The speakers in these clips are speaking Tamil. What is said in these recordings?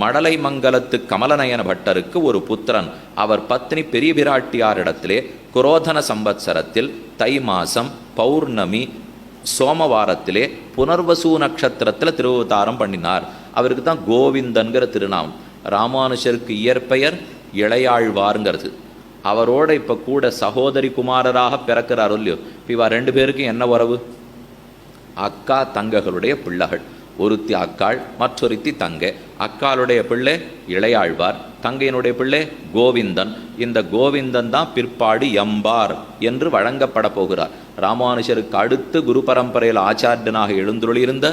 மடலை மங்கலத்து கமலநயன பட்டருக்கு ஒரு புத்திரன். அவர் பத்னி பெரிய பிராட்டியாரிடத்திலே குரோதன சம்பத்சரத்தில் தை மாசம் பௌர்ணமி சோமவாரத்திலே புனர்வசு நட்சத்திரத்தில் திருவதாரம் பண்ணினார். அவருக்கு தான் கோவிந்தன்கிற திருநாமம். ராமானுஷருக்கு இயற்பெயர் இளையாழ்வாருங்கிறது. அவரோட இப்போ கூட சகோதரி குமாரராக பிறக்கிறார் இல்லையோ? இப்போ இவா ரெண்டு பேருக்கும் என்ன உறவு? அக்கா தங்ககளுடைய பிள்ளைகள். ஒருத்தி அக்காள் மற்றொருத்தி தங்கை. அக்காளுடைய பிள்ளை இளையாழ்வார் தங்கையினுடைய பிள்ளை கோவிந்தன். இந்த கோவிந்தன் தான் பிற்பாடு எம்பார் என்று வழங்கப்பட போகிறார். ராமானுஜருக்கு அடுத்து குரு பரம்பரையில் ஆச்சாரியனாக எழுந்துள்ளிருந்த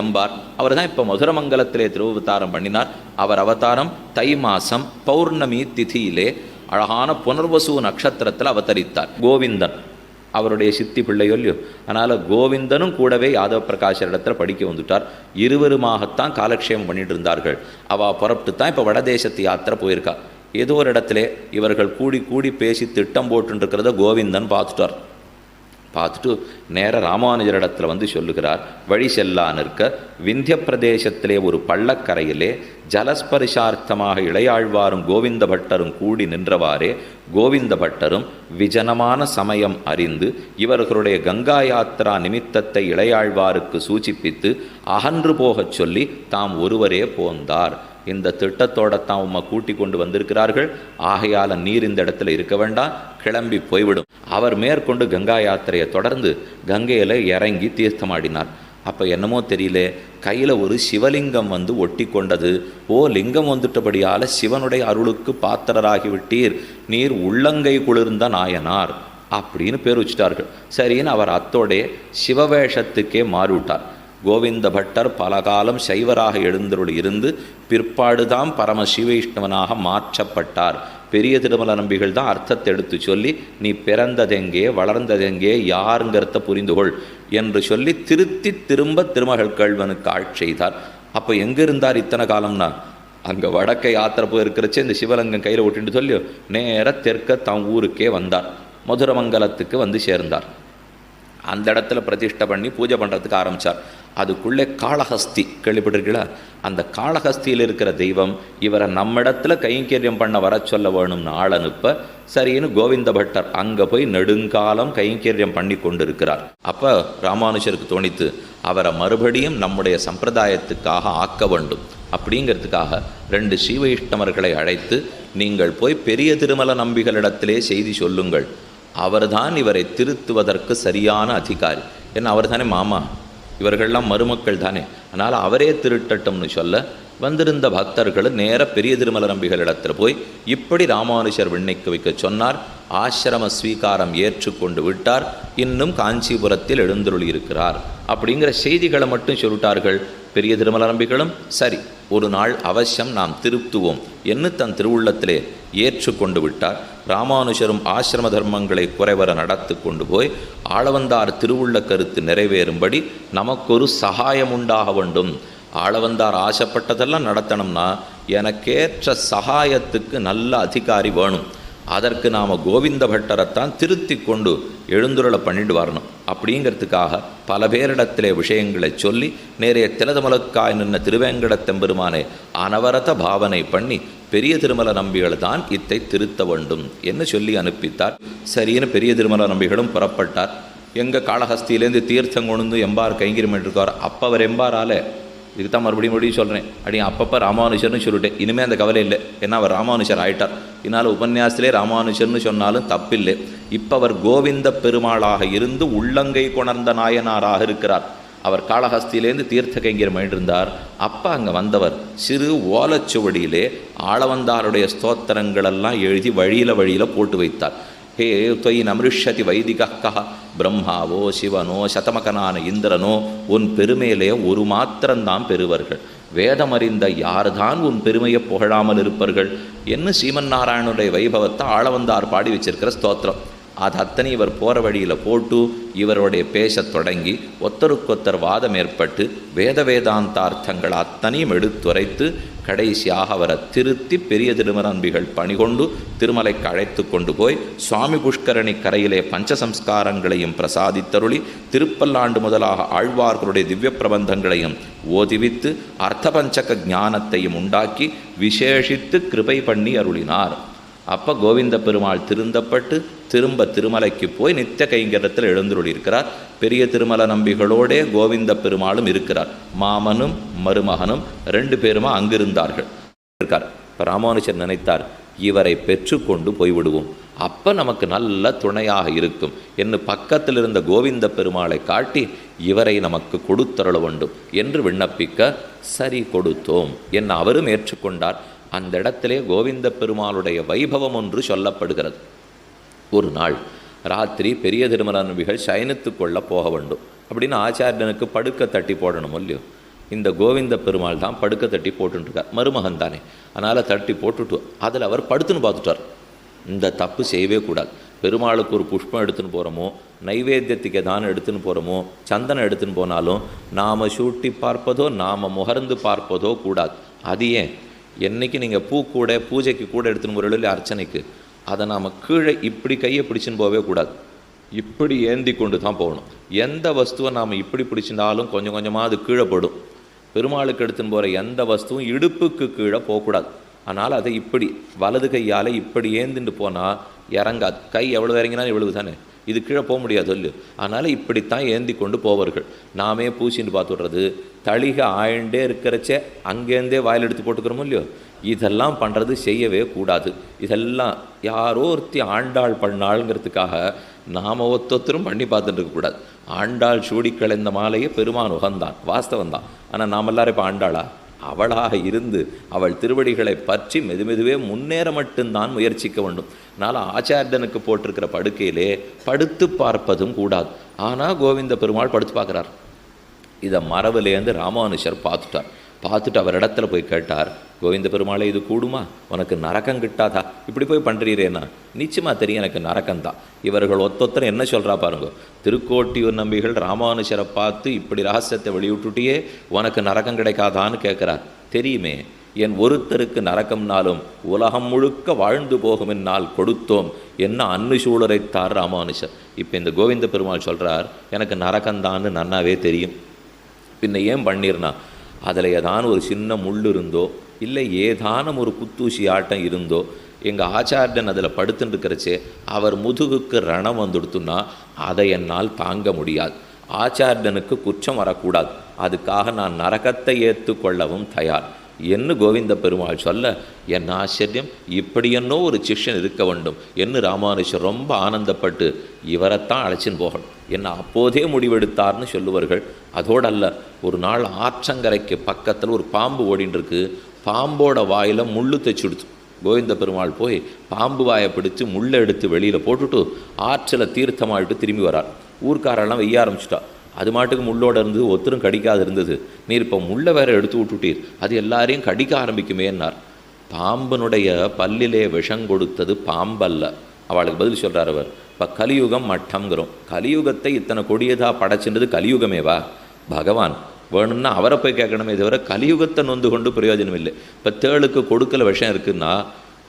எம்பார் அவர் தான் இப்போ மதுரமங்கலத்திலே திருவவதாரம் பண்ணினார். அவர் அவதாரம் தை மாசம் பௌர்ணமி திதியிலே அழகான புனர்வசு நட்சத்திரத்தில் அவதரித்தார். கோவிந்தன் அவருடைய சித்தி பிள்ளையோ இல்லையோ அதனால் கோவிந்தனும் கூடவே யாதவ பிரகாஷர் இடத்துல படிக்க வந்துட்டார். இருவருமாகத்தான் காலக்ஷேமம் பண்ணிட்டு இருந்தார்கள். அவள் புறப்பட்டு தான் இப்போ வடதேசத்து யாத்திரை போயிருக்கா. ஏதோ ஒரு இடத்துல இவர்கள் கூடி கூடி பேசி திட்டம் போட்டுருக்கிறத கோவிந்தன் பார்த்துட்டார். பார்த்துட்டு நேர ராமானுஜரிடத்தில் வந்து சொல்லுகிறார் வழி செல்லா நிற்க விந்திய பிரதேசத்திலே ஒரு பள்ளக்கரையிலே ஜலஸ்பரிசார்த்தமாக இளையாழ்வாரும் கோவிந்த பட்டரும் கூடி நின்றவாறே கோவிந்த பட்டரும் விஜனமான சமயம் அறிந்து இவர்களுடைய கங்கா யாத்திரா நிமித்தத்தை இளையாழ்வாருக்கு சூச்சிப்பித்து அகன்று போகச் சொல்லி தாம் ஒருவரே போந்தார். இந்த திட்டத்தோட தான் உம்மை கூட்டி கொண்டு வந்திருக்கிறார்கள். ஆகையால நீர் இந்த இடத்துல இருக்க வேண்டாம். கிளம்பி போய்விடும். அவர் மேற்கொண்டு கங்கா யாத்திரையை தொடர்ந்து கங்கையில் இறங்கி தீர்த்தமாடினார். அப்போ என்னமோ தெரியல கையில் ஒரு சிவலிங்கம் வந்து ஒட்டி கொண்டது ஓ லிங்கம் வந்துட்டபடியால் சிவனுடைய அருளுக்கு பாத்திரராகிவிட்டீர். நீர் உள்ளங்கை குளிர்ந்த நாயனார். அப்படின்னு பேர் வச்சிட்டார்கள். சரின்னு அவர் அத்தோடே சிவவேஷத்துக்கே மாறிவிட்டார். கோவிந்த பட்டர் பல காலம் சைவராக எழுந்தருள் இருந்து பிற்பாடுதான் பரம சிவைஷ்ணவனாக மாற்றப்பட்டார். பெரிய திருமல நம்பிகள் தான் அர்த்தத்தை எடுத்து சொல்லி நீ பிறந்ததெங்கே வளர்ந்ததெங்கே யாருங்கிறத புரிந்து கொள் என்று சொல்லி திருத்தி திரும்ப திருமகள் கல்வனுக்கு ஆட்சி செய்தார். அப்போ எங்கே இருந்தார் இத்தனை காலம்னா? அங்கே வடக்கை யாத்திரை போயிருக்கிறச்சே இந்த சிவலிங்கம் கையில் விட்டுட்டு சொல்லி நேர தெற்க தம் ஊருக்கே வந்தார். மதுரமங்கலத்துக்கு வந்து சேர்ந்தார். அந்த இடத்துல பிரதிஷ்டை பண்ணி பூஜை பண்ணுறதுக்கு ஆரம்பித்தார் அதுக்குள்ளே காளஹஸ்தி. கேள்விப்பட்டிருக்கீங்களா? அந்த காளஹஸ்தியில் இருக்கிற தெய்வம் இவரை நம்மிடத்தில் கைங்கரியம் பண்ண வர சொல்ல வேணும்னு ஆள் அனுப்ப சரின்னு கோவிந்த பட்டர் அங்கே போய் நெடுங்காலம் கைங்கரியம் பண்ணி கொண்டிருக்கிறார். அப்போ ராமானுஜருக்கு தோணித்து அவரை மறுபடியும் நம்முடைய சம்பிரதாயத்துக்காக ஆக்க வேண்டும். அப்படிங்கிறதுக்காக ரெண்டு ஸ்ரீவைஷ்ணவர்களை அழைத்து நீங்கள் போய் பெரிய திருமல நம்பிகளிடத்திலே செய்தி சொல்லுங்கள். அவர்தான் இவரை திருத்துவதற்கு சரியான அதிகாரி. ஏன்னா அவர் தானே மாமா? இவர்கள்லாம் மருமக்கள் தானே. அதனால் அவரே திருட்டட்டும்னு சொல்ல வந்திருந்த பக்தர்கள் நேர பெரிய திருமல இடத்துல போய் இப்படி ராமானுஜர் விண்ணைக்கு வைக்க சொன்னார். ஆசிரம ஸ்வீகாரம் ஏற்றுக்கொண்டு விட்டார். இன்னும் காஞ்சிபுரத்தில் எழுந்தருளி இருக்கிறார் அப்படிங்கிற செய்திகளை மட்டும் சொல்லிட்டார்கள் பெரிய திருமல நம்பிகளும் சரி ஒரு நாள் அவசியம் நாம் திருத்துவோம் என்று தன் திருவுள்ளத்திலே ஏற்றுக்கொண்டு விட்டார். ராமானுஜரும் ஆசிரம தர்மங்களை குறைவர நடத்து கொண்டு போய் ஆளவந்தார் திருவுள்ள கருத்து நிறைவேறும்படி நமக்கொரு சகாயம் உண்டாக வேண்டும். ஆளவந்தார் ஆசைப்பட்டதெல்லாம் நடத்தணும்னா எனக்கேற்ற சகாயத்துக்கு நல்ல அதிகாரி வேணும். அதற்கு நாம் கோவிந்த பட்டரைத்தான் திருத்தி கொண்டு எழுந்துருளை பண்ணிட்டு வரணும். அப்படிங்கிறதுக்காக பல பேரிடத்திலே விஷயங்களை சொல்லி நேரைய திலதமலக்காய் நின்ன திருவேங்கடத்தெம்பெருமானை அனவரத பாவனை பண்ணி பெரிய திருமல நம்பிகள் தான் இத்தை திருத்த வேண்டும் என்று சொல்லி அனுப்பித்தார். சரின்னு பெரிய திருமல நம்பிகளும் புறப்பட்டார். எங்கள் காளஹஸ்தியிலேருந்து தீர்த்தம் கொண்டு எம்பார் கைங்கிரி இருக்கார் அப்போ அவர் எம்பாரால இதுக்கு தான் மறுபடியும் மறுபடியும் சொல்கிறேன் அடி அப்பப்போ ராமானுஜர்னு சொல்லிட்டேன். இனிமேல் அந்த கவலை இல்லை. ஏன்னா அவர் ராமானுஜர் ஆயிட்டார். இதனால் உபன்யாசத்திலே ராமானுஜர்னு சொன்னாலும் தப்பில்லை. இப்போ அவர் கோவிந்த பெருமாளாக இருந்து உள்ளங்கை கொணர்ந்த நாயனாராக இருக்கிறார். அவர் காளஹஸ்தியிலேருந்து தீர்த்த கைங்கர் இருந்தார் அப்போ அங்கே வந்தவர் சிறு ஓலச்சுவடியிலே ஆளவந்தாருடைய ஸ்தோத்திரங்களெல்லாம் எழுதி வழியில் வழியில் போட்டு வைத்தார். ஹே தொய் நமருஷதி வைதிகா பிரம்மாவோ சிவனோ சதமகனான இந்திரனோ உன் பெருமையிலே ஒரு மாத்திரம்தான் பெறுவர்கள். வேதமறிந்த யார்தான் உன் பெருமையை புகழாமல் இருப்பார்கள்? என்ன ஸ்ரீமன் நாராயணனுடைய வைபவத்தை ஆளவந்தார் பாடி வச்சிருக்கிற ஸ்தோத்திரம். அது அத்தனை இவர் போகிற வழியில் போட்டு இவருடைய பேசத் தொடங்கி ஒத்தருக்கொத்தர் வாதம் ஏற்பட்டு வேத வேதாந்தார்த்தங்கள் அத்தனையும் எடுத்துரைத்து கடைசியாக அவரை திருத்தி பெரிய திருமரன்பிகள் பணிகொண்டு திருமலைக்கு அழைத்து கொண்டு போய் சுவாமி புஷ்கரணி கரையிலே பஞ்சசம்ஸ்காரங்களையும் பிரசாதித்தருளி திருப்பல்லாண்டு முதலாக ஆழ்வார்களுடைய திவ்ய பிரபந்தங்களையும் ஓதிவித்து அர்த்தபஞ்சக ஞானத்தையும் உண்டாக்கி விசேஷித்து கிருபை பண்ணி அருளினார். அப்போ கோவிந்த பெருமாள் திருந்தப்பட்டு திரும்ப திருமலைக்கு போய் நித்திய கைங்கரத்தில் எழுந்துள்ளிருக்கிறார் பெரிய திருமல நம்பிகளோடே கோவிந்த பெருமாளும் இருக்கிறார். மாமனும் மருமகனும் ரெண்டு பேருமா அங்கிருந்தார்கள். இருக்கார். இப்போ ராமானுஜர் நினைத்தார் இவரை பெற்றுக்கொண்டு போய்விடுவோம். அப்போ நமக்கு நல்ல துணையாக இருக்கும். என்று பக்கத்தில் இருந்த கோவிந்த பெருமாளை காட்டி இவரை நமக்கு கொடுத்தருள வேண்டும் என்று விண்ணப்பிக்க சரி கொடுத்தோம் என் அவரும் ஏற்றுக்கொண்டார். அந்த இடத்திலே கோவிந்த பெருமாளுடைய வைபவம் ஒன்று சொல்லப்படுகிறது. ஒரு நாள் ராத்திரி பெரிய திருமலநம்பிகள் சயனித்து கொள்ள போக வேண்டும். அப்படின்னு ஆச்சாரியனுக்கு படுக்க தட்டி போடணும் இல்லையோ? இந்த கோவிந்த பெருமாள் தான் படுக்க தட்டி போட்டுருக்கார் மருமகன் தானே. அதனால் தட்டி போட்டுட்டு அதில் அவர் படுத்துன்னு பார்த்துட்டார். இந்த தப்பு செய்யவே கூடாது. பெருமாளுக்கு ஒரு புஷ்பம் எடுத்துன்னு போகிறோமோ நைவேத்தியத்துக்கு எதான எடுத்துன்னு போகிறோமோ சந்தனம் எடுத்துன்னு போனாலும் நாம் சூட்டி பார்ப்பதோ நாம் முகர்ந்து பார்ப்பதோ கூடாது. அது ஏன்? என்னைக்கு நீங்கள் பூ கூட பூஜைக்கு கூட எடுத்துன்னு போகிற இல்லை அர்ச்சனைக்கு? அதை நாம் கீழே இப்படி கையை பிடிச்சின்னு போகவே கூடாது. இப்படி ஏந்தி கொண்டு தான் போகணும். எந்த வஸ்துவை நாம் இப்படி பிடிச்சிருந்தாலும் கொஞ்சம் கொஞ்சமாக அது கீழே படும். பெருமாளுக்கு எடுத்துன்னு போகிற எந்த வஸ்துவும் இடுப்புக்கு கீழே போகக்கூடாது ஆனால் அதை இப்படி வலது கையால் இப்படி ஏந்திண்டு போனால் இறங்காது. கை எவ்வளோ இறங்கினாலும் இவ்வளவு தானே இது கீழே போக முடியாது சொல்லு. அதனால் இப்படித்தான் ஏந்தி கொண்டு போவார்கள். நாமே பூசின்னு பார்த்து விடுறது தளிகை ஆயிண்டே இருக்கிறச்சே அங்கேருந்தே வாயில் எடுத்து போட்டுக்கிறோமோ இல்லையோ? இதெல்லாம் பண்ணுறது செய்யவே கூடாது. இதெல்லாம் யாரோ ஒருத்தி ஆண்டாள் பண்ணாளுங்கிறதுக்காக நாம் ஒத்தொத்தரும் பண்ணி பார்த்துட்டு இருக்கக்கூடாது ஆண்டாள் சூடிக்கள் கலைந்த மாலையை பெருமான் உகந்தான் வாஸ்தவம் தான் ஆனால் நாம் எல்லாரும் இப்போ ஆண்டாளா? அவளாக இருந்து அவள் திருவடிகளை பற்றி மெதுமெதுவே முன்னேற மட்டும்தான் முயற்சிக்க வேண்டும். அதனால் ஆச்சாரியனுக்கு போட்டிருக்கிற படுக்கையிலே படுத்து பார்ப்பதும் கூடாது. ஆனால் கோவிந்த பெருமாள் படுத்து பார்க்குறார். இதை மரபுலேருந்து ராமானுஷர் பார்த்துட்டார். பார்த்துட்டு அவர் இடத்துல போய் கேட்டார் கோவிந்த பெருமாளே இது கூடுமா? உனக்கு நரக்கம் கிட்டாதா? இப்படி போய் பண்ணுறீரேன்னா நிச்சயமாக தெரியும் எனக்கு நரக்கம்தான் இவர்கள் ஒத்தொத்தனை என்ன சொல்கிறா பாருங்க திருக்கோட்டியூர் நம்பிகள் ராமானுஷரை பார்த்து இப்படி ரகசியத்தை வெளியிட்டுட்டியே உனக்கு நரக்கம் கிடைக்காதான்னு கேட்குறார். தெரியுமே என் ஒருத்தருக்கு நரக்கம்னாலும் உலகம் முழுக்க வாழ்ந்து போகும் என்னால் கொடுத்தோம். என்ன அன்னு சூழரைத்தார் ராமானுஷர் இப்போ இந்த கோவிந்த பெருமாள் சொல்கிறார் எனக்கு நரக்கம்தான்னு நன்னாவே தெரியும். பின்ன ஏன் பண்ணிருனா அதில் ஏதான ஒரு சின்ன முள் இருந்தோ இல்லை ஏதானும் ஒரு குத்தூசி ஆட்டம் இருந்தோ எங்கள் ஆச்சாரியன் அதில் படுத்துட்டுருக்கிறச்சே அவர் முதுகுக்கு ரணம் வந்துடுத்துன்னா அதை என்னால் தாங்க முடியாது. ஆச்சாரியனுக்கு குற்றம் வரக்கூடாது. அதுக்காக நான் நரகத்தை ஏற்றுக்கொள்ளவும் தயார். என்று கோவிந்த பெருமாள் சொல்ல என் ஆச்சரியம் இப்படியென்னோ ஒரு சிஷ்யன் இருக்க வேண்டும் என்று ராமானுஜர் ரொம்ப ஆனந்தப்பட்டு இவரைத்தான் அழைச்சின்னு போகணும். என்ன அப்போதே முடிவெடுத்தார்னு சொல்லுவார்கள். அதோடு அல்ல ஒரு நாள் ஆற்றங்கரைக்கு பக்கத்தில் ஒரு பாம்பு ஓடின்னு பாம்போட வாயில் முள்ளு தைச்சுடுத்து கோவிந்த பெருமாள் போய் பாம்பு வாயை பிடிச்சி முள்ளை எடுத்து வெளியில் போட்டுட்டு ஆற்றில் தீர்த்தமாயிட்டு திரும்பி வரார். ஊர்க்காரெல்லாம் வெய்ய ஆரம்பிச்சிட்டா. அது மாட்டுக்கு முள்ளோட இருந்து ஒத்தரும் கடிக்காது இருந்தது. நீர் இப்போ முள்ளை வேற எடுத்து விட்டுட்டீர். அது எல்லாரையும் கடிக்க ஆரம்பிக்குமேன்னார் பாம்பனுடைய பல்லிலே விஷம் கொடுத்தது பாம்பல்ல. அவளுக்கு பதில் சொல்கிறார் அவர். இப்போ கலியுகம் மட்டம்ங்கிறோம். கலியுகத்தை இத்தனை கொடியதாக படைச்சின்றது கலியுகமேவா பகவான் வேணும்னா அவரை போய் கேட்கணுமே தவிர கலியுகத்தை நொந்து கொண்டு பிரயோஜனம் இல்லை. இப்போ தேளுக்கு கொடுக்கல விஷம் இருக்குன்னா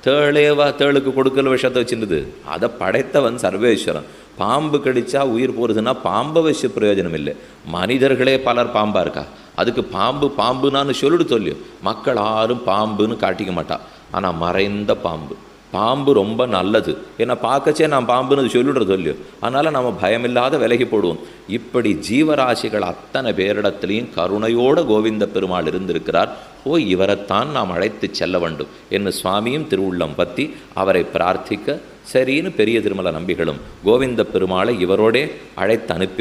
தேளேவா தேளுக்கு கொடுக்கல விஷத்தை வச்சுருந்தது அதை படைத்தவன் சர்வேஸ்வரன். பாம்பு கடிச்சா உயிர் போகிறதுன்னா பாம்பை வச்சு பிரயோஜனம் இல்லை. மனிதர்களே பலர் பாம்பாக இருக்கா? அதுக்கு பாம்பு பாம்புனான்னு சொல்லிட்டு சொல்லியும் மக்கள் யாரும் பாம்புன்னு காட்டிக்க மாட்டா. ஆனால் மறைந்த பாம்பு. பாம்பு ரொம்ப நல்லது. ஏன்னா பார்க்கச்சே நான் பாம்புன்னு சொல்லிடுறது இல்லையோ அதனால் நம்ம பயமில்லாத விலகி போடுவோம். இப்படி ஜீவராசிகள் அத்தனை பேரிடத்துலையும் கருணையோட கோவிந்த பெருமாள் இருந்திருக்கிறார். ஓ இவரைத்தான் நாம் அழைத்து செல்ல வேண்டும் என்று சுவாமியும் திருவுள்ளம் பற்றி அவரை பிரார்த்திக்க சரின்னு பெரிய திருமல நம்பிகளும் கோவிந்த பெருமாளை இவரோடே அழைத்து அனுப்பி